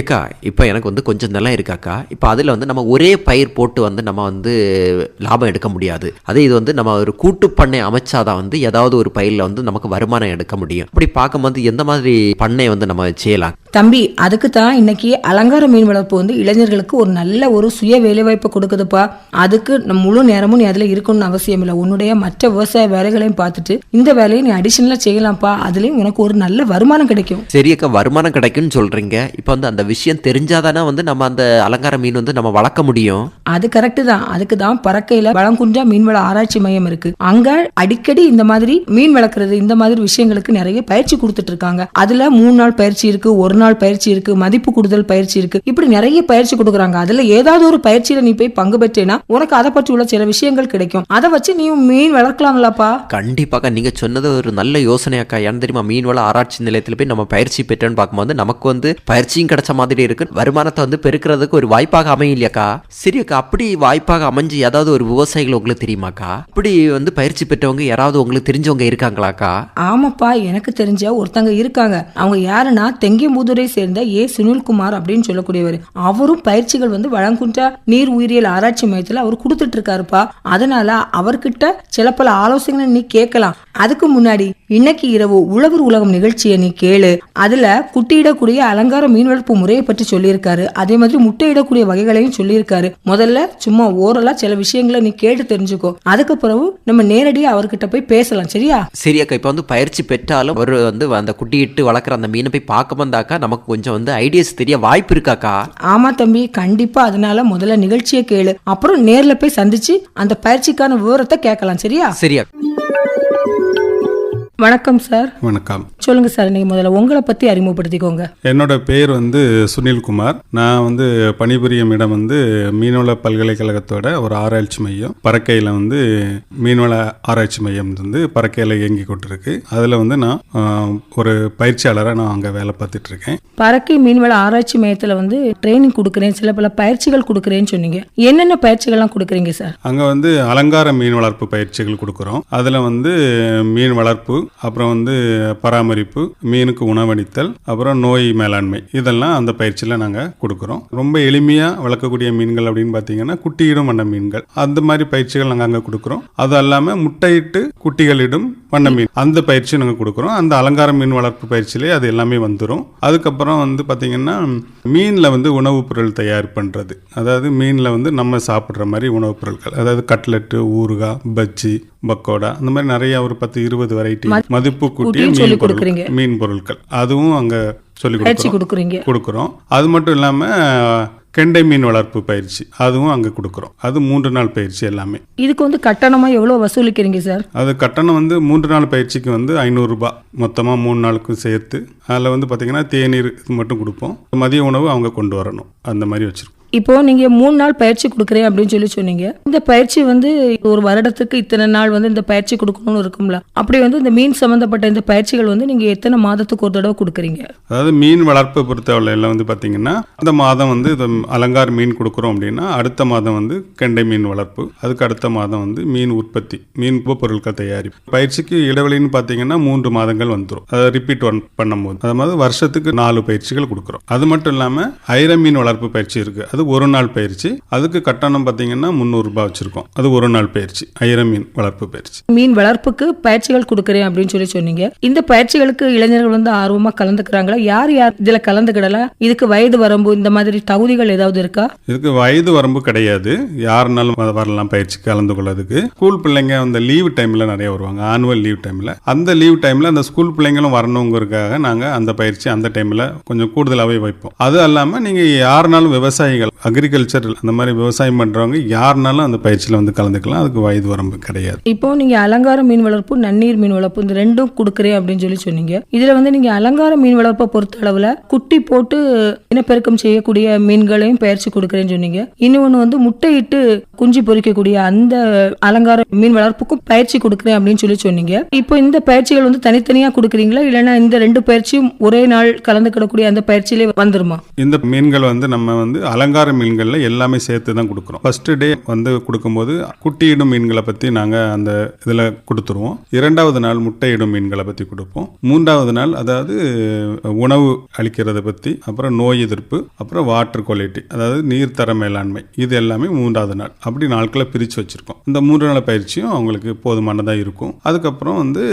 ஏக்கா இப்போ எனக்கு வந்து கொஞ்சம் நிலம் இருக்காக்கா. இப்போ அதில் வந்து நம்ம ஒரே பயிர் போட்டு வந்து நம்ம வந்து லாபம் எடுக்க முடியாது. அதே இது வந்து நம்ம ஒரு கூட்டு பண்ணை அமைச்சாதான் வந்து ஏதாவது ஒரு பயிரில் வந்து நமக்கு வருமானம் எடுக்க முடியும். அப்படி பார்க்கும்போது எந்த மாதிரி பண்ணை வந்து நம்ம செய்யலாம்? தம்பி அதுக்கு தான் இன்னைக்கு அலங்கார மீன் வளர்ப்பு வந்து இளைஞர்களுக்கு ஒரு நல்ல ஒரு சுய வேலைவாய்ப்பு கொடுக்குதுப்பா. அதுக்கு நம்ம முழு நேரமும் நீ அதில் இருக்கணும்னு அவசியம் இல்லை. உன்னுடைய மற்ற விவசாய வேலைகளையும் பார்த்துட்டு இந்த வேலையை நீ அடிஷனலாக செய்யலாம்ப்பா. அதுலேயும் உனக்கு ஒரு நல்ல வருமானம் கிடைக்கும். சரி அக்கா வருமானம் கிடைக்கும்னு சொல்கிறீங்க இப்போ வந்து அந்த விஷயம் தெரிஞ்சாதானே வந்து நம்ம அந்த அலங்கார மீன் வந்து நம்ம வளர்க்க முடியும். அது கரெக்டு தான். அதுக்கு தான் பறக்கையில வளங்குன்றா மீன்வள ஆராய்ச்சி மையம் இருக்கு. அங்க அடிக்கடி இந்த மாதிரி மீன் வளர்க்குறது இந்த மாதிரி விஷயங்களுக்கு நிறைய பயிற்சி கொடுத்துட்டு இருக்காங்க. அதுல மூணு நாள் பயிற்சி இருக்கு ஒரு நாள் பயிற்சி இருக்கு மதிப்பு கூடுதல் பயிற்சி இருக்கு. இப்படி நிறைய பயிற்சி கொடுக்குறாங்க. அதுல ஏதாவது ஒரு பயிற்சியில நீ போய் பங்கு பெற்றேன்னா உனக்கு அதை பற்றி உள்ள சில விஷயங்கள் கிடைக்கும். அதை வச்சு நீ மீன் வளர்க்கலாம்லப்பா. கண்டிப்பாக்கா நீங்கள் சொன்னது ஒரு நல்ல யோசனையாக்கா. ஏன்னு தெரியுமா மீன்வள ஆராய்ச்சி நிலையத்தில் போய் நம்ம பயிற்சி பெற்றோன்னு பார்க்கும்போது நமக்கு வந்து பயிற்சியும் கிடைச்ச மாதிரி இருக்கு. வருமானத்தை வந்து பெருக்கிறதுக்கு ஒரு வாய்ப்பாக அமையும் இல்லையாக்கா சரி அக்கா அப்படி வாய்ப்பாக அமைஞ்சு ஏதாவது ஒரு விவசாயிகள் உங்களுக்கு தெரியுமாக்கா? இப்படி வந்து பயிற்சி பெற்றவங்க யாராவது உங்களுக்கு தெரிஞ்சவங்க இருக்காங்களாக்கா? ஆமாப்பா எனக்கு தெரிஞ்ச ஒருத்தங்க இருக்காங்க. அவங்க யாருன்னா தெங்கியம்புதுரை சேர்ந்த ஏ சுனில்குமார் அப்படின்னு சொல்லக்கூடியவர். அவரும் பயிற்சிகள் வந்து வழங்குன்ற நீர் உயிரியல் ஆராய்ச்சி மையத்தில் அவர் கொடுத்துட்டு இருக்காருப்பா. அதனால அவர்கிட்ட சில பல ஆலோசனைகளை நீ கேட்கலாம். அதுக்கு முன்னாடி இன்னைக்கு இரவு உழவர் உலகம் நிகழ்ச்சியை நீ கேளு. அதுல குட்டியிடக்கூடிய அலங்கார மீன் வளர்ப்பு முறையை பற்றி சொல்லியிருக்காரு. அதே மாதிரி முட்டையிடக்கூடிய வகைகளையும் சொல்லியிருக்காரு. முதல்ல சும்மா ஓரலா சில விஷயங்களை நீ கேட்டு தெரிஞ்சுக்கோ. அதுக்கப்புறம் நம்ம நேரடியா அவர்கிட்ட போய் பேசலாம். சரியா? சரி அக்கா இப்போ வந்து பயிற்சி பெற்றாலும் ஒரு வந்து அந்த குட்டியிட்டு வளர்க்குற அந்த மீனை போய் பார்க்க வந்தாக்கா நமக்கு கொஞ்சம் வந்து ஐடியாஸ் தெரிய வாய்ப்பு இருக்காக்கா ஆமா தம்பி கண்டிப்பா அதனால முதல்ல நிகழ்ச்சியை கேளு. அப்புறம் நேர்ல போய் சந்திச்சு அந்த பயிற்சிக்கான விவரத்தை கேட்கலாம். சரியா? சரி அக்கா வணக்கம் சார். வணக்கம். சொல்லுங்க சார் நீங்க முதல்ல உங்களை பத்தி அறிமுகப்படுத்திக்கோங்க. என்னோட பேர் வந்து சுனில்குமார் நான் வந்து பணிபுரியும் இடம் வந்து மீன்வள பல்கலைக்கழகத்தோட ஒரு ஆராய்ச்சி மையம். பறக்கையில் வந்து மீன்வள ஆராய்ச்சி மையம் வந்து பறக்கையில் இயங்கி கொண்டிருக்கு. அதில் வந்து நான் ஒரு பயிற்சியாளராக நான் அங்கே வேலை பார்த்துட்டு இருக்கேன். பறக்கை மீன்வள ஆராய்ச்சி மையத்துல வந்து ட்ரைனிங் கொடுக்குறேன் சில பல பயிற்சிகள் கொடுக்குறேன்னு சொன்னீங்க. என்னென்ன பயிற்சிகள்லாம் கொடுக்குறீங்க சார்? அங்கே வந்து அலங்கார மீன் வளர்ப்பு பயிற்சிகள் கொடுக்குறோம். அதில் வந்து மீன் வளர்ப்பு அப்புறம் வந்து பராமரிப்பு மீனுக்கு உணவளித்தல் அப்புறம் நோய் மேலாண்மை. இதெல்லாம் அந்த பயிற்சியில் நாங்கள் கொடுக்குறோம். ரொம்ப எளிமையாக வளர்க்கக்கூடிய மீன்கள் அப்படின்னு பார்த்தீங்கன்னா குட்டியிடும் வண்ண மீன்கள். அந்த மாதிரி பயிற்சிகள் நாங்கள் அங்கே கொடுக்குறோம். அது அல்லாமல் முட்டையிட்டு குட்டிகளிடும் வண்ண மீன். அந்த பயிற்சி நாங்கள் கொடுக்குறோம். அந்த அலங்கார மீன் வளர்ப்பு பயிற்சியிலே அது எல்லாமே வந்துடும் அதுக்கப்புறம் வந்து பார்த்தீங்கன்னா மீனில் வந்து உணவுப் பொருள் தயார் பண்ணுறது அதாவது மீனில் வந்து நம்ம சாப்பிட்ற மாதிரி உணவுப் பொருட்கள். அதாவது கட்லெட்டு ஊறுகாய் பஜ்ஜி பக்கோடா அந்த மாதிரி நிறைய ஒரு பத்து இருபது வெரைட்டி மதிப்பு கூட்டிய கூட்டியும் மீன் கொடுக்குறீங்க. மீன் பொருட்கள். அதுவும் அங்கே சொல்லி கொடுக்குறோம். கொடுக்குறீங்க. கொடுக்குறோம். அது மட்டும் இல்லாமல் கெண்டை மீன் வளர்ப்பு பயிற்சி. அதுவும் அங்கே கொடுக்குறோம். அது மூன்று நாள் பயிற்சி எல்லாமே. இதுக்கு வந்து கட்டணமா எவ்வளவு வசூலிக்கிறீங்க சார் அது கட்டணம் வந்து மூன்று நாள் பயிற்சிக்கு வந்து ஐநூறுரூபா மொத்தமாக மூணு நாளுக்கும் சேர்த்து அதில் வந்து பார்த்திங்கன்னா தேநீர் இது மட்டும் கொடுப்போம். மதிய உணவு அவங்க கொண்டு வரணும். அந்த மாதிரி வச்சுருக்கோம். இப்போ நீங்க மூணு நாள் பயிற்சி கொடுக்குறேன் அப்படின்னு சொல்லி சொன்னீங்க. இந்த பயிற்சி வந்து ஒரு வருடத்துக்கு இத்தனை நாள் வந்து இந்த பயிற்சி கொடுக்கணும்னு இருக்கும்ல. அப்படி வந்து இந்த மீன் சம்பந்தப்பட்ட இந்த பயிற்சிகள் வந்து நீங்க எத்தனை மாதத்துக்கு ஒரு தடவை கொடுக்குறீங்க? அதாவது மீன் வளர்ப்பு பொறுத்தவரையில் வந்து பார்த்தீங்கன்னா அந்த மாதம் வந்து இது அலங்கார் மீன் கொடுக்குறோம் அப்படின்னா அடுத்த மாதம் வந்து கெண்டை மீன் வளர்ப்பு அதுக்கு அடுத்த மாதம் வந்து மீன் உற்பத்தி மீன் பொருட்கள் தயாரிப்பு. பயிற்சிக்கு இடைவெளின்னு பார்த்தீங்கன்னா மூன்று மாதங்கள் வந்துடும் அதை ரிப்பீட் ஒன் பண்ணும்போது. அது மாதிரி வருஷத்துக்கு நாலு பயிற்சிகள் கொடுக்குறோம். அது மட்டும் இல்லாமல் ஐர மீன் வளர்ப்பு பயிற்சி இருக்குது அது ஒரு நாள் பயிற்சி. அதுக்கு கட்டணம் பார்த்தீங்கன்னா முந்நூறுரூபா வச்சுருக்கோம். அது ஒரு நாள் பயிற்சி. ஐர மீன் வளர்ப்பு பயிற்சி. மீன் வளர்ப்புக்கு பயிற்சிகள் கொடுக்குறேன் அப்படின்னு சொல்லி சொன்னீங்க. இந்த பயிற்சிகளுக்கு இளைஞர்கள் வந்து ஆர்வமா கலந்துக்கிறாங்களா? யார் யார் இதுல கலந்துக்கிடலாம் இதுக்கு வயது வரம்பு இந்த மாதிரி தகுதிகள் ஏதாவது இருக்கா? இதுக்கு வயது வரம்பு கிடையாது. யாருனாலும் வரலாம் பயிற்சி கலந்து கொள்ளதுக்கு ஸ்கூல் பிள்ளைங்க அந்த லீவு டைமில் நிறைய வருவாங்க. ஆனுவல் லீவ் டைமில் அந்த லீவ் டைமில் அந்த ஸ்கூல் பிள்ளைங்களும் வரணுங்கிறதுக்காக நாங்கள் அந்த பயிற்சி அந்த டைமில் கொஞ்சம் கூடுதலாகவே வைப்போம். அது இல்லாமல் நீங்கள் யாருனாலும் விவசாயிகள் அக்ரிகல்ச்சர் அந்த மாதிரி விவசாயம் பண்ணுறவங்க யாருனாலும் அந்த பயிற்சியில் வந்து கலந்துக்கலாம். அதுக்கு வயது வரம்பு கிடையாது. இப்போ நீங்க அலங்கார மீன் வளர்ப்பு நன்னீர் மீன் வளர்ப்பு இந்த ரெண்டும் கொடுக்குறேன் அப்படின்னு சொல்லி சொன்னீங்க. இதுல வந்து நீங்க அலங்கார மீன் வளர்ப்பை பொறுத்த அளவுல குட்டி போட்டு இனப்பெருக்கம் செய்யக்கூடிய மீன்களையும் பயிற்சி கொடுக்குறேன்னு சொன்னீங்க. இன்னொன்னு வந்து முட்டையிட்டு குஞ்சு பொரிக்கக்கூடிய அந்த அலங்கார மீன் வளர்ப்புக்கும் பயிற்சி கொடுக்குறேன் அப்படின்னு சொல்லி சொன்னீங்க. இப்போ இந்த பயிற்சிகள் வந்து தனித்தனியா கொடுக்குறீங்களா? இல்லைன்னா இந்த ரெண்டு பயிற்சியும் ஒரே நாள் கலந்துக்கிடக்கூடிய அந்த பயிற்சியிலே வந்துருமா? இந்த மீன்கள் வந்து நம்ம வந்து அலங்கார அலங்கார மீன்களில் எல்லாமே சேர்த்து தான் கொடுக்குறோம். ஃபர்ஸ்ட் டே வந்து கொடுக்கும்போது குட்டியிடும் மீன்களை பற்றி நாங்கள் அந்த இதில் கொடுத்துருவோம். இரண்டாவது நாள் முட்டையிடும் மீன்களை பற்றி கொடுப்போம். மூன்றாவது நாள் அதாவது உணவு அளிக்கிறத பற்றி அப்புறம் நோய் எதிர்ப்பு அப்புறம் வாட்டர் குவாலிட்டி அதாவது நீர்த்தர மேலாண்மை இது எல்லாமே மூன்றாவது நாள். அப்படி நாட்களை பிரித்து வச்சுருக்கோம். இந்த மூன்று நாள் பயிற்சியும் அவங்களுக்கு போதுமானதாக இருக்கும். அதுக்கப்புறம் வந்து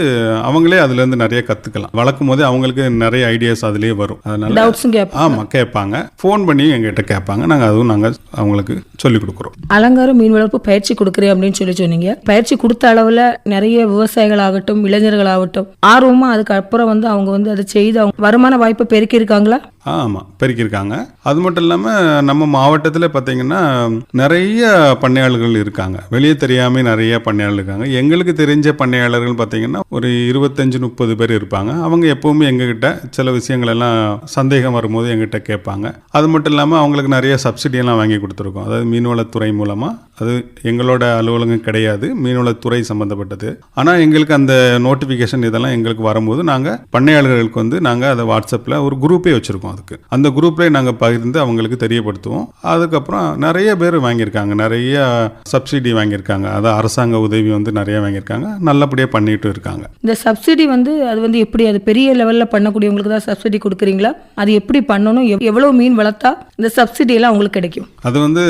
அவங்களே அதுலேருந்து நிறைய கற்றுக்கலாம் வளர்க்கும் போதே அவங்களுக்கு நிறைய ஐடியாஸ் அதுலேயே வரும். அதனால ஆமாம் கேட்பாங்க. ஃபோன் பண்ணி எங்ககிட்ட கேட்பாங்க. நாங்கள் அதுவும் நாங்கள் அவங்களுக்கு சொல்லிக் கொடுக்குறோம். அலங்காரம் மீன் வளர்ப்பு பயிற்சி கொடுக்குறேன் அப்படின்னு சொல்லி சொன்னீங்க. பயிற்சி கொடுத்த அளவில் நிறைய விவசாயிகள் ஆகட்டும் இளைஞர்கள் ஆகட்டும் ஆர்வமாக அதுக்கப்புறம் வந்து அவங்க வந்து அதை செய்து அவங்க வருமான வாய்ப்பை பெருக்கி இருக்காங்களா ஆமாம் பெருக்கியிருக்காங்க. அது மட்டும் இல்லாமல் நம்ம மாவட்டத்தில் பார்த்தீங்கன்னா நிறைய பண்ணையாளர்கள் இருக்காங்க. வெளியே தெரியாமல் நிறைய பண்ணையாளர்கள் இருக்காங்க. எங்களுக்கு தெரிஞ்ச பண்ணையாளர்கள் பார்த்தீங்கன்னா ஒரு இருபத்தஞ்சு முப்பது பேர் இருப்பாங்க. அவங்க எப்போவுமே எங்ககிட்ட சில விஷயங்கள் எல்லாம் சந்தேகம் வரும்போது எங்கிட்ட கேட்பாங்க. அது மட்டும் இல்லாமல் அவங்களுக்கு நிறைய சப்சிடியெல்லாம் வாங்கி கொடுத்துருக்கோம். அதாவது மீன்வளத்துறை மூலமாக அது எங்களோட அலுவலகம் கிடையாது. மீன்வளத்துறை சம்மந்தப்பட்டது ஆனால் எங்களுக்கு அந்த நோட்டிஃபிகேஷன் இதெல்லாம் எங்களுக்கு வரும்போது நாங்கள் பண்ணையாளர்களுக்கு வந்து நாங்கள் அதை வாட்ஸ்அப்பில் ஒரு குரூப்பே வச்சுருக்கோம். அதுக்கு. அந்த குரூப்லேயே நாங்கள் பகிர்ந்து அவங்களுக்கு தெரியப்படுத்துவோம். அதுக்கப்புறம் நிறைய பேர் வாங்கியிருக்காங்க. நிறைய சப்சிடி வாங்கியிருக்காங்க. அதாவது அரசாங்க உதவி வந்து நிறைய வாங்கியிருக்காங்க. நல்லபடியாக பண்ணிட்டு இருக்காங்க. இந்த சப்சிடி வந்து அது வந்து எப்படி அது பெரிய லெவலில் பண்ணக்கூடியவங்களுக்கு தான் சப்சிடி கொடுக்குறீங்களா? அது எப்படி பண்ணணும்? எவ்- எவ்வளவு மீன் வளர்த்தா இந்த சப்சிடி எல்லாம் உங்களுக்கு கிடைக்கும்? அது வந்து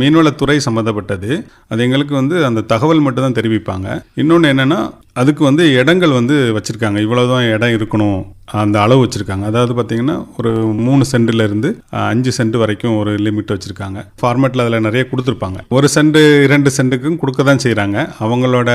மீன்வளத்துறை சம்மந்தப்பட்டது அது எங்களுக்கு வந்து அந்த தகவல் மட்டும் தான் தெரிவிப்பாங்க. இன்னொன்று என்னென்னா அதுக்கு வந்து இடங்கள் வந்து வச்சுருக்காங்க. இவ்வளோதான் இடம் இருக்கணும். அந்த அளவு வச்சுருக்காங்க. அதாவது பார்த்தீங்கன்னா ஒரு மூணு சென்ட்லேருந்து அஞ்சு சென்ட் வரைக்கும் ஒரு லிமிட் வச்சுருக்காங்க. ஃபார்மேட்டில் அதில் நிறைய கொடுத்துருப்பாங்க. ஒரு சென்ட் இரண்டு சென்ட்டுக்கும் கொடுக்க தான் செய்கிறாங்க அவங்களோட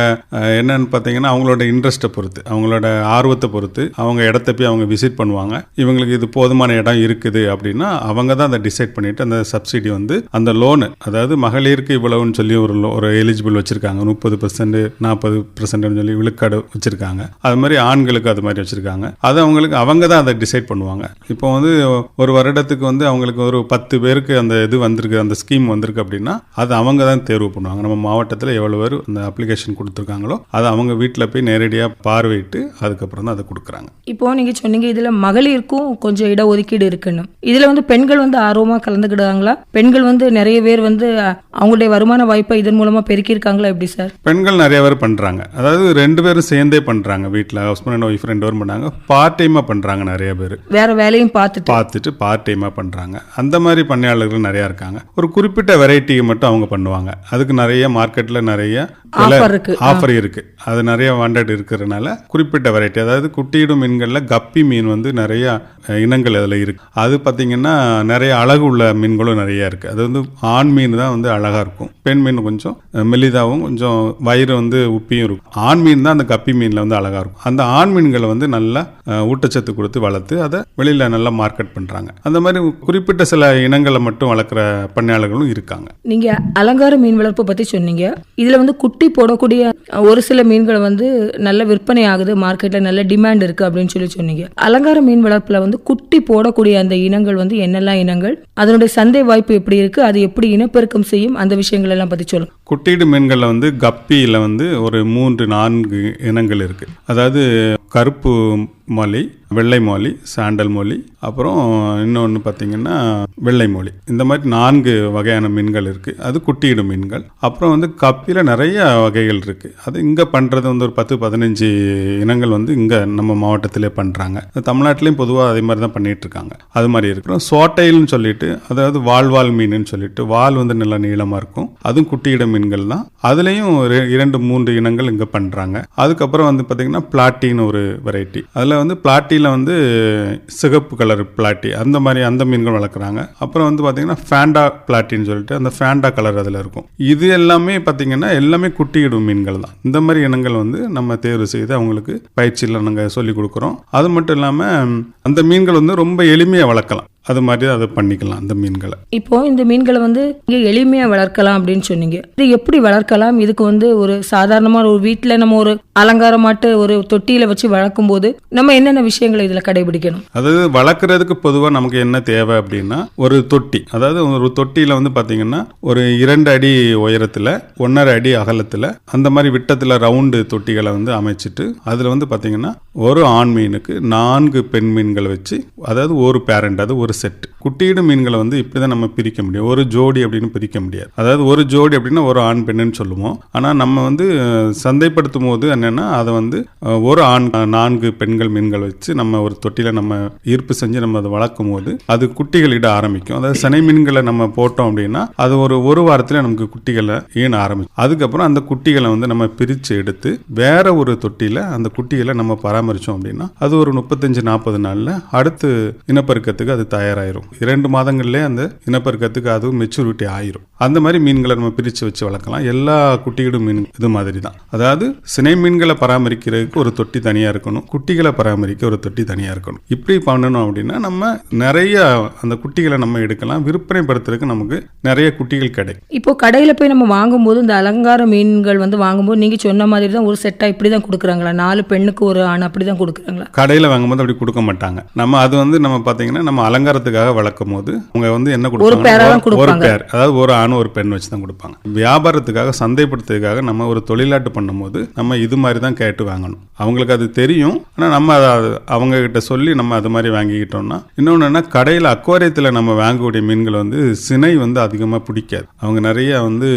என்னன்னு பார்த்தீங்கன்னா அவங்களோட இன்ட்ரெஸ்ட்டை பொறுத்து அவங்களோட ஆர்வத்தை பொறுத்து அவங்க இடத்த போய் அவங்க விசிட் பண்ணுவாங்க. இவங்களுக்கு இது போதுமான இடம் இருக்குது அப்படின்னா அவங்க தான் அதை டிசைட் பண்ணிவிட்டு அந்த சப்சிடி வந்து அந்த லோனு அதாவது மகளிருக்கு இவ்வளவுன்னு சொல்லி ஒரு ஒரு எலிஜிபிள் வச்சுருக்காங்க. முப்பது பர்சன்ட் நாற்பது பர்சன்ட்னு சொல்லி விழுக்காடு வச்சுருக்காங்க. அது மாதிரி ஆண்களுக்கு அது மாதிரி வச்சுருக்காங்க. அது அவங்களுக்கு அவங்க தான் அதை டிசைட் பண்ணுவாங்க. இப்போ வந்து ஒரு வருடத்துக்கு வந்து அவங்களுக்கு ஒரு பத்து பேருக்கு அந்த இது வந்திருக்கு அந்த ஸ்கீம் வந்திருக்கு அப்படின்னா அது அவங்க தான் தேர்வு பண்ணுவாங்க. நம்ம மாவட்டத்தில் எவ்வளோ பேர் அந்த அப்ளிகேஷன் கொடுத்துருக்காங்களோ அதை அவங்க வீட்டில் போய் நேரடியாக பார்வையிட்டு அதுக்கப்புறம் தான் அதை கொடுக்குறாங்க. இப்போ நீங்க சொன்னீங்க இதுல மகளிருக்கும் கொஞ்சம் இடஒதுக்கீடு இருக்குன்னு. இதுல வந்து பெண்கள் வந்து ஆர்வமா கலந்துக்கிடுவாங்களா பெண்கள் வந்து நிறைய பேர் வந்து அவங்களுடைய வருமான வாய்ப்பை இதன் மூலமா பெருக்கியிருக்காங்களா எப்படி சார்? பெண்கள் நிறைய பேர் பண்ணுறாங்க அதாவது ரெண்டு பேரும் சேர்ந்தே பண்ணுறாங்க வீட்டில் ஹஸ்பண்ட் அண்ட் ஒய்ஃப் ரெண்டு பேரும் பண்ணாங்க. பார்ட் டைமாக பண்ணுறாங்க நிறைய பேர். வேற வேலையும் பார்த்துட்டு? பார்த்துட்டு பார்ட் டைமாக பண்ணுறாங்க அந்த மாதிரி பண்ணையாளர்கள் நிறையா இருக்காங்க. ஒரு குறிப்பிட்ட வெரைட்டியை மட்டும் அவங்க பண்ணுவாங்க. அதுக்கு நிறைய மார்க்கெட்டில் நிறைய. ஆஃபர் இருக்கு. அது நிறைய வாண்டட் இருக்கிறதுனால குறிப்பிட்ட வெரைட்டி அதாவது குட்டியிடும் மீன்களில் கப்பி மீன் வந்து நிறைய இனங்கள் அதில் இருக்கு. அது பார்த்தீங்கன்னா நிறைய அழகு உள்ள மீன்களும் நிறைய இருக்கு. அது வந்து ஆண் மீன் தான் வந்து அழகா இருக்கும். பெண் மீன் கொஞ்சம் அஹ், மெலிதாவும் கொஞ்சம் வயிறு வந்து உப்பியும் இருக்கும். ஆண் மீன் தான் அந்த கப்பி மீனில் வந்து அழகா இருக்கும். அந்த ஆண் மீன்களை வந்து நல்லா அஹ், ஊட்டச்சத்து கொடுத்து வளர்த்து அதை வெளியில் நல்லா மார்க்கெட் பண்ணுறாங்க அந்த மாதிரி குறிப்பிட்ட சில இனங்களை மட்டும் வளர்க்குற பண்ணையாளர்களும் இருக்காங்க. நீங்க அலங்கார மீன் வளர்ப்பு பத்தி சொன்னீங்க. இதுல வந்து குட்டி போடக்கூடிய ஒரு சில மீன்கள் வந்து நல்ல விற்பனை ஆகுது மார்க்கெட்ல நல்ல டிமாண்ட் இருக்கு அப்படின்னு சொல்லி சொன்னீங்க. அலங்கார மீன் வளர்ப்புல வந்து குட்டி போடக்கூடிய அந்த இனங்கள் வந்து என்னெல்லாம் இனங்கள்? அதனுடைய சந்தை வாய்ப்பு எப்படி இருக்கு? அது எப்படி இனப்பெருக்கம் செய்யும்? அந்த விஷயங்கள் எல்லாம் பத்தி சொல்லுங்க. குட்டீடு மீன்களில் வந்து கப்பியில் வந்து ஒரு மூன்று நான்கு இனங்கள் இருக்குது அதாவது கருப்பு மொழி வெள்ளை மொழி சாண்டல் மொழி அப்புறம் இன்னொன்று பார்த்தீங்கன்னா வெள்ளை மொழி. இந்த மாதிரி நான்கு வகையான மீன்கள் இருக்குது அது குட்டியிடும் மீன்கள். அப்புறம் வந்து கப்பியில் நிறைய வகைகள் இருக்குது அது இங்கே பண்ணுறது வந்து ஒரு பத்து பதினஞ்சு இனங்கள் வந்து இங்கே நம்ம மாவட்டத்திலே பண்ணுறாங்க தமிழ்நாட்டிலையும் பொதுவாக அதே மாதிரி தான் பண்ணிகிட்ருக்காங்க இருக்காங்க. அது மாதிரி இருக்கிறோம் சோட்டைல்னு சொல்லிட்டு அதாவது வால்வால் மீனுன்னு சொல்லிட்டு வால் வந்து நல்லா நீளமாக இருக்கும். அதுவும் குட்டியிட மீன்கள் தான். அதுலேயும் இரண்டு மூன்று இனங்கள் இங்கே பண்ணுறாங்க அதுக்கப்புறம் வந்து பார்த்திங்கன்னா பிளாட்டின்னு ஒரு வெரைட்டி அதில் வந்து பிளாட்டியில் வந்து சிகப்பு கலர் பிளாட்டி அந்த மாதிரி அந்த மீன்கள் வளர்க்குறாங்க. அப்புறம் வந்து பார்த்திங்கன்னா ஃபேண்டா பிளாட்டின்னு சொல்லிட்டு அந்த ஃபேண்டா கலர் அதில் இருக்கும். இது எல்லாமே பார்த்திங்கன்னா எல்லாமே குட்டியிடும் மீன்கள் தான். இந்த மாதிரி இனங்கள் வந்து நம்ம தேர்வு செய்து அவங்களுக்கு பயிற்சியில் நாங்கள் சொல்லிக் கொடுக்குறோம். அது மட்டும் இல்லாமல் அந்த மீன்கள் வந்து ரொம்ப எளிமையாக வளர்க்கலாம். அது மாதிரி அதை பண்ணிக்கலாம் அந்த மீன்களை. இப்போ இந்த மீன்களை வந்து இங்க எளிமையா வளர்க்கலாம் அப்படின்னு சொன்னீங்க. இது எப்படி வளர்க்கலாம்? இதுக்கு வந்து ஒரு சாதாரணமா ஒரு வீட்ல நம்ம ஒரு அலங்காரமாட்டு ஒரு தொட்டியில வச்சு வளர்க்கும் போது நம்ம என்னென்ன விஷயங்களை இதுல கடைபிடிக்கணும்? அதாவது வளர்க்குறதுக்கு பொதுவாக நமக்கு என்ன தேவை அப்படின்னா ஒரு தொட்டி. அதாவது ஒரு தொட்டியில் வந்து பார்த்தீங்கன்னா ஒரு இரண்டு அடி உயரத்தில் ஒன்றரை அடி அகலத்தில் அந்த மாதிரி விட்டத்தில் ரவுண்டு தொட்டிகளை வந்து அமைச்சிட்டு அதில் வந்து பார்த்தீங்கன்னா ஒரு ஆண் மீனுக்கு நான்கு பெண் மீன்களை வச்சு அதாவது ஒரு பேரண்ட் அது ஒரு set. குட்டியிடும் மீன்களை வந்து இப்படி தான் நம்ம பிரிக்க முடியும். ஒரு ஜோடி அப்படின்னு பிரிக்க முடியாது. அதாவது ஒரு ஜோடி அப்படின்னா ஒரு ஆண் பெண்ணுன்னு சொல்லுவோம். ஆனால் நம்ம வந்து சந்தைப்படுத்தும் போது என்னென்னா அதை வந்து ஒரு ஆண் நான்கு பெண்கள் மீன்கள் வச்சு நம்ம ஒரு தொட்டியில் நம்ம ஈர்ப்பு செஞ்சு நம்ம அதை வளர்க்கும் போது அது குட்டிகளிட ஆரம்பிக்கும். அதாவது சனை மீன்களை நம்ம போட்டோம் அப்படின்னா அது ஒரு ஒரு வாரத்தில் நமக்கு குட்டிகளை ஈன ஆரம்பிக்கும் அதுக்கப்புறம் அந்த குட்டிகளை வந்து நம்ம பிரித்து எடுத்து வேற ஒரு தொட்டியில் அந்த குட்டிகளை நம்ம பராமரித்தோம் அப்படின்னா அது ஒரு முப்பத்தஞ்சு நாற்பது நாளில் அடுத்து இனப்பெருக்கத்துக்கு அது தயாராகிடும் இரண்டு மாதங்கள்லேயே அந்த இனப்பெருக்கத்துக்கு அது மெச்சூரிட்டி ஆயிரும். அந்த மாதிரி மீன்களை நம்ம பிரித்து வச்சு வளர்க்கலாம். எல்லா குட்டிகளும் மீன் இது மாதிரி தான் அதாவது சினை மீன்களை பராமரிக்கிறதுக்கு ஒரு தொட்டி தனியாக இருக்கணும். குட்டிகளை பராமரிக்க ஒரு தொட்டி தனியாக இருக்கணும். இப்படி பண்ணணும் அப்படின்னா நம்ம நிறைய அந்த குட்டிகளை நம்ம எடுக்கலாம். விற்பனைப்படுத்துறதுக்கு நமக்கு நிறைய குட்டிகள் கிடைக்கும். இப்போ கடையில போய் நம்ம வாங்கும்போது இந்த அலங்கார மீன்கள் வந்து வாங்கும்போது நீங்க சொன்ன மாதிரி தான் ஒரு செட்டா இப்படி தான் கொடுக்குறாங்களா? நாலு பெண்ணுக்கு ஒரு ஆண் அப்படி தான் கொடுக்குறாங்களா? கடையில் வாங்கும்போது அப்படி கொடுக்க மாட்டாங்க. நம்ம அது வந்து நம்ம பார்த்தீங்கன்னா நம்ம அலங்காரத்துக்காக வளர்க்கும் போது அவங்க வந்து என்ன கொடுப்பாங்க ஒரு. பேர் அதாவது ஒரு ஆண் ஒரு பெண் வச்சு தான் கொடுப்பாங்க. வியாபாரத்துக்காக சந்தைப்படுத்துறதுக்காக நம்ம ஒரு தொழிலாட்டு பண்ணும்போது நம்ம இது மாதிரி தான் கேட்டு வாங்கணும். அவங்களுக்கு அது தெரியும். ஆனால் நம்ம அதை அவங்க கிட்ட சொல்லி நம்ம அது மாதிரி வாங்கிக்கிட்டோம்னா இன்னொன்று என்ன கடையில் அக்வாரியத்தில் நம்ம வாங்கக்கூடிய மீன்கள் வந்து சினை வந்து அதிகமாக பிடிக்காது. அவங்க நிறைய வந்து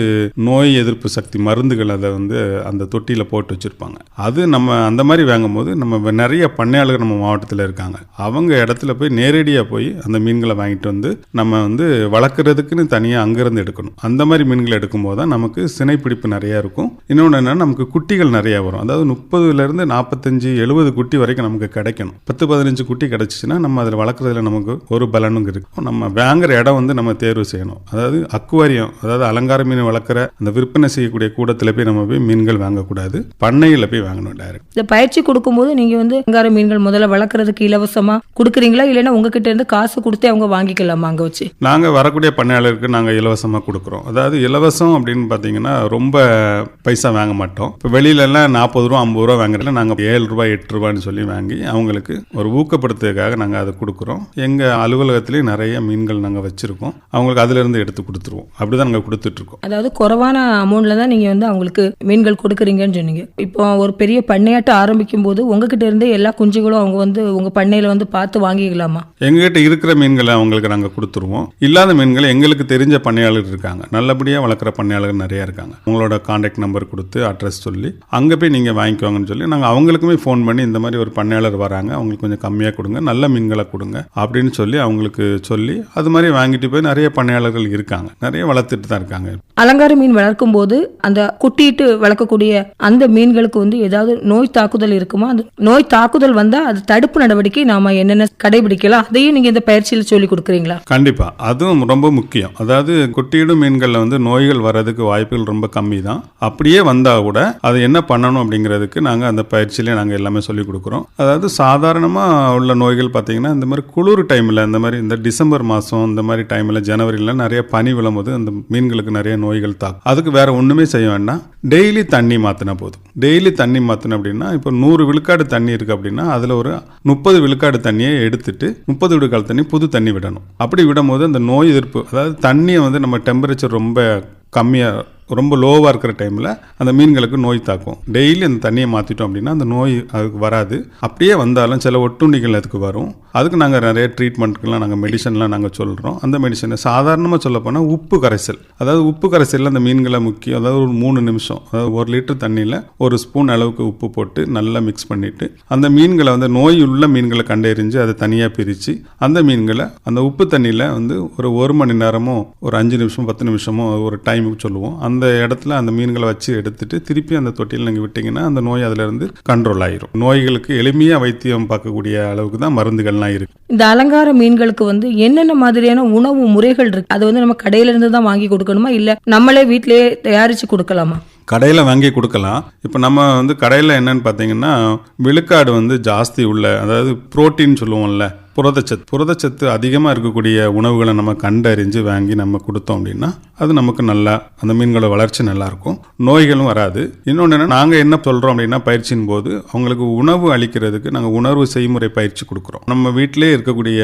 நோய் எதிர்ப்பு சக்தி மருந்துகள் அதை வந்து அந்த தொட்டியில் போட்டு வச்சுருப்பாங்க. அது நம்ம அந்த மாதிரி வாங்கும்போது நம்ம நிறைய பண்ணையாளர்கள் நம்ம மாவட்டத்தில் இருக்காங்க. அவங்க இடத்துல போய் நேரடியாக போய் அந்த மீன்களை வாங்கிட்டு வந்து நம்ம வந்து வளர்க்குறதுக்குன்னு தனியாக அங்கேருந்து எடுக்கணும். அந்த மாதிரி மீன்களை எடுக்கும்போது தான் நமக்கு சினைப்பிடிப்பு நிறையா இருக்கும். இன்னொன்று என்னென்னா நமக்கு குட்டிகள் நிறையா வரும். அதாவது முப்பதுலேருந்து நாற்பத்தஞ்சு எழுபது குட்டி வரைக்கும் நமக்கு கிடைக்கணும். பத்து பதினஞ்சு குட்டி கிடச்சிச்சின்னா நம்ம அதில் வளர்க்குறதுல நமக்கு ஒரு பலனும் இருக்கும் நம்ம வாங்குற இடம் வந்து நம்ம தேர்வு செய்யணும். அதாவது அக்குவாரியம் அதாவது அலங்கார மீன் வளர்க்குற அந்த விற்பனை செய்யக்கூடிய கூடத்தில் போய் நம்ம போய் மீன்கள் வாங்கக்கூடாது. பண்ணையில் போய் வாங்கணும் டைரக்ட் இந்த பயிற்சி கொடுக்கும்போது நீங்க வந்து அலங்கார மீன்கள் முதல்ல வளர்க்குறதுக்கு இலவசமா கொடுக்குறீங்களா? இல்லைன்னா உங்ககிட்ட இருந்து காசு கொடுத்து அவங்க வாங்கிக்கலாமா அங்க வச்சு? நாங்கள் வரக்கூடிய பண்ணையாளருக்கு நாங்கள் இலவசமாக கொடுக்குறோம். அதாவது இலவசம் அப்படின்னு பார்த்தீங்கன்னா ரொம்ப பைசா வாங்க மாட்டோம். இப்போ வெளியிலலாம் நாற்பது ரூபா ஐம்பது ரூபா வாங்குறதுல நாங்கள் ஏழு ரூபாய் எட்டு ரூபான்னு சொல்லி வாங்கி அவங்களுக்கு ஒரு ஊக்கப்படுத்துறதுக்காக நாங்கள் அதை கொடுக்குறோம். எங்கள் அலுவலகத்துலேயும் நிறைய மீன்கள் நாங்கள் வச்சுருக்கோம். அவங்களுக்கு அதிலிருந்து எடுத்து கொடுத்துருவோம். அப்படி தான் நாங்கள் கொடுத்துட்ருக்கோம். அதாவது குறைவான அமௌண்ட்ல தான் நீங்க வந்து அவங்களுக்கு மீன்கள் கொடுக்குறீங்கன்னு சொன்னீங்க. இப்போ ஒரு பெரிய பண்ணையாட்டம் ஆரம்பிக்கும் போது உங்ககிட்ட இருந்தே எல்லா குஞ்சுகளும் அவங்க வந்து உங்க பண்ணையில வந்து பார்த்து வாங்கிக்கலாமா? எங்ககிட்ட இருக்கிற மீன்களை அவங்களுக்கு நாங்கள் கொடுத்துருவோம். இல்லாத மீன்களை எங்களுக்கு தெரிஞ்ச பண்ணையாளர் இருக்காங்க. நல்லபடியாக வளர்க்குற பண்ணையாளர் நிறைய இருக்காங்க. உங்களோட காண்டாக்ட் நம்பர் கொடுத்து அட்ரஸ் சொல்லி அங்கே போய் நீங்கள் வாங்கிக்குவாங்கன்னு சொல்லி நாங்கள் அவங்களுக்குமே ஃபோன் பண்ணி இந்த மாதிரி ஒரு பண்ணையாளர் வராங்க. அவங்களுக்கு கொஞ்சம் கம்மியாக கொடுங்க நல்ல மீன்களை கொடுங்க அப்படின்னு சொல்லி அவங்களுக்கு சொல்லி அது மாதிரி வாங்கிட்டு போய் நிறைய பண்ணையாளர்கள் இருக்காங்க. நிறைய வளர்த்துட்டு தான் இருக்காங்க. அலங்கார மீன் வளர்க்கும் போது அந்த குட்டிட்டு வளர்க்கக்கூடிய அந்த மீன்களுக்கு வந்து ஏதாவது நோய் தாக்குதல் இருக்குமா? அந்த நோய் தாக்குதல் வந்தா அது தடுப்பு நடவடிக்கை நாம என்னென்ன கடைபிடிக்கலாம்? அதையும் நீங்க இந்த பயிற்சியில் சொல்லி கொடுக்குறீங்களா? கண்டிப்பா. அதுவும் ரொம்ப முக்கியம். அதாவது குட்டியிடும் மீன்களில் வந்து நோய்கள் வர்றதுக்கு வாய்ப்புகள் ரொம்ப கம்மி தான் அப்படியே வந்தா கூட அதை என்ன பண்ணணும் அப்படிங்கிறதுக்கு நாங்கள் அந்த பயிற்சியிலே நாங்கள் எல்லாமே சொல்லி கொடுக்குறோம். அதாவது சாதாரணமாக உள்ள நோய்கள் பார்த்தீங்கன்னா இந்த மாதிரி குளிர் டைமில் இந்த மாதிரி இந்த டிசம்பர் மாதம் இந்த மாதிரி டைமில் ஜனவரியில் நிறைய பனி விழும்போது அந்த மீன்களுக்கு நிறைய நோய்கள் தாக்கும். அதுக்கு வேற ஒன்றுமே செய்ய வேண்டாம். டெய்லி தண்ணி மாற்றினா போதும். டெய்லி தண்ணி மாற்றின அப்படின்னா இப்போ நூறு விழுக்காடு தண்ணி இருக்குது அப்படின்னா அதில் ஒரு முப்பது விழுக்காடு தண்ணியை எடுத்துட்டு முப்பது விழுக்காடு தண்ணி புது தண்ணி விடணும். அப்படி விடும்போது அந்த நோய் எதிர்ப்பு அதாவது தண்ணியை வந்து நம்ம டெம்பரேச்சர் ரொம்ப கம்மியாக ரொம்ப லோவாக இருக்கிற டைமில் அந்த மீன்களுக்கு நோய் தாக்கும். டெய்லி அந்த தண்ணியை மாற்றிட்டோம் அப்படின்னா அந்த நோய் அதுக்கு வராது. அப்படியே வந்தாலும் சில ஒட்டுண்ணிகள் அதுக்கு வரும். அதுக்கு நாங்கள் நிறைய ட்ரீட்மெண்ட்டுக்கெல்லாம் நாங்கள் மெடிசன்லாம் நாங்கள் சொல்கிறோம் அந்த மெடிசனை சாதாரணமாக சொல்ல போனால் உப்பு கரைசல். அதாவது உப்பு கரைசலில் அந்த மீன்களை முக்கியம் அதாவது ஒரு மூணு நிமிஷம் அதாவது ஒரு லிட்டர் தண்ணியில் ஒரு ஸ்பூன் அளவுக்கு உப்பு போட்டு நல்லா மிக்ஸ் பண்ணிவிட்டு அந்த மீன்களை வந்து நோய் உள்ள மீன்களை கண்டறிஞ்சு அதை தனியாக பிரித்து அந்த மீன்களை அந்த உப்பு தண்ணியில் வந்து ஒரு ஒரு மணி நேரமோ ஒரு அஞ்சு நிமிஷம் பத்து நிமிஷமோ ஒரு டைம் டைமுக்கு சொல்லுவோம். அந்த இடத்துல அந்த மீன்களை வச்சு எடுத்துட்டு திருப்பி அந்த தொட்டியில் நீங்கள் விட்டீங்கன்னா அந்த நோய் அதிலிருந்து கண்ட்ரோல் ஆயிரும். நோய்களுக்கு எளிமையாக வைத்தியம் பார்க்கக்கூடிய அளவுக்கு தான் மருந்துகள்லாம் இருக்கு. இந்த அலங்கார மீன்களுக்கு வந்து என்னென்ன மாதிரியான உணவு முறைகள் இருக்கு? அது வந்து நம்ம கடையில இருந்து தான் வாங்கி கொடுக்கணுமா? இல்லை நம்மளே வீட்டிலேயே தயாரிச்சு கொடுக்கலாமா? கடையில் வாங்கி கொடுக்கலாம். இப்போ நம்ம வந்து கடையில் என்னன்னு பார்த்தீங்கன்னா விழுக்காடு வந்து ஜாஸ்தி உள்ள அதாவது புரோட்டீன் சொல்லுவோம்ல புரதச்சத்து. புரதச்சத்து அதிகமாக இருக்கக்கூடிய உணவுகளை நம்ம கண்டறிஞ்சு வாங்கி நம்ம கொடுத்தோம் அப்படின்னா அது நமக்கு நல்லா அந்த மீன்களோட வளர்ச்சி நல்லாயிருக்கும் நோய்களும் வராது. இன்னொன்று என்ன நாங்கள் என்ன சொல்கிறோம் அப்படின்னா பயிற்சியின் போது அவங்களுக்கு உணவு அளிக்கிறதுக்கு நாங்கள் உணர்வு செய்முறை பயிற்சி கொடுக்குறோம். நம்ம வீட்டிலே இருக்கக்கூடிய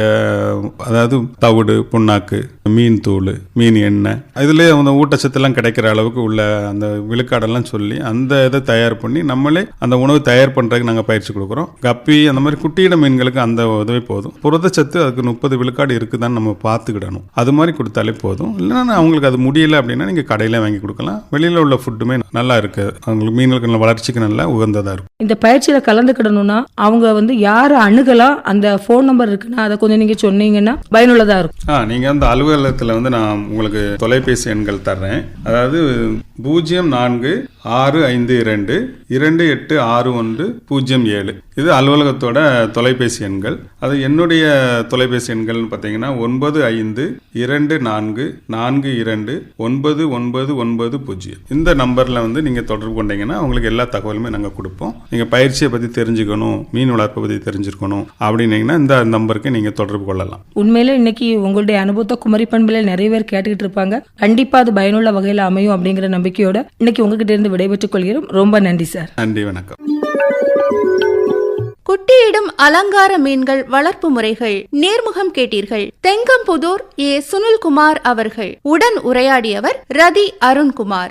அதாவது தவிடு புண்ணாக்கு மீன் தூள் மீன் எண்ணெய் இதுலேயே அந்த ஊட்டச்சத்துலாம் கிடைக்கிற அளவுக்கு உள்ள அந்த விழுக்காடெல்லாம் சொல்லி அந்த இதை தயார் பண்ணி நம்மளே அந்த உணவு தயார் பண்ணுறதுக்கு நாங்கள் பயிற்சி கொடுக்குறோம். கப்பி அந்த மாதிரி குட்டியிட மீன்களுக்கு அந்த உதவி போதும். புரதச்சத்து அதுக்கு முப்பது விழுக்காடு இருக்குதான்னு நம்ம பார்த்துக்கிடணும். அது மாதிரி கொடுத்தாலே போதும். இல்லைன்னா அவங்களுக்கு அது முடியல அப்படின்னா நீங்கள் கடையில் வாங்கி கொடுக்கலாம். வெளியில் உள்ள ஃபுட்டுமே நல்லா இருக்குது அவங்களுக்கு மீன்களுக்கு நல்ல வளர்ச்சிக்கு நல்லா உகந்ததாக இருக்கும். இந்த பயிற்சியில கலந்துக்கிடணும்னா அவங்க வந்து யாரை அணுகலாம் அந்த ஃபோன் நம்பர் இருக்குன்னா அதை கொஞ்சம் நீங்க சொன்னீங்கன்னா பயனுள்ளதா இருக்கும். ஆ நீங்கள் அந்த அலுவலகத்தில் வந்து நான் உங்களுக்கு தொலைபேசி எண்கள் தர்றேன். அதாவது பூஜ்ஜியம் நான்கு ஆறு ஐந்து இரண்டு இரண்டு எட்டு ஆறு ஒன்று பூஜ்ஜியம் ஏழு. இது அலுவலகத்தோட தொலைபேசி எண்கள். அது என்னுடைய தொலைபேசி எண்கள்னு பார்த்தீங்கன்னா ஒன்பது ஐந்து இரண்டு நான்கு நான்கு இரண்டு ஒன்பது ஒன்பது ஒன்பது பூஜ்ஜியம். இந்த நம்பரில் வந்து நீங்கள் தொடர்பு கொண்டீங்கன்னா உங்களுக்கு எல்லா தகவலுமே நாங்கள் கொடுப்போம். நீங்கள் பயிற்சியை பற்றி தெரிஞ்சுக்கணும் மீன் வளர்ப்பை பற்றி தெரிஞ்சுக்கணும் அப்படின்னீங்கன்னா இந்த நம்பருக்கு நீங்கள் தொடர்பு கொள்ளலாம். உண்மையில இன்னைக்கு உங்களுடைய அனுபவத்தை குமரி பண்பில நிறைய பேர் கேட்டுக்கிட்டு இருப்பாங்க. கண்டிப்பா அது பயனுள்ள வகையில அமையும் அப்படிங்கிற நம்பிக்கையோட இன்னைக்கு உங்ககிட்ட இருந்து விடைபெற்றுக் கொள்கிறோம். ரொம்ப நன்றி சார். நன்றி வணக்கம். குட்டியிடும் அலங்கார மீன்கள் வளர்ப்பு முறைகள் நேர்முகம் கேட்டீர்கள். தெங்கம்புதூர் ஏ. சுனில்குமார் அவர்கள். உடன் உரையாடியவர் ரதி அருண்குமார்.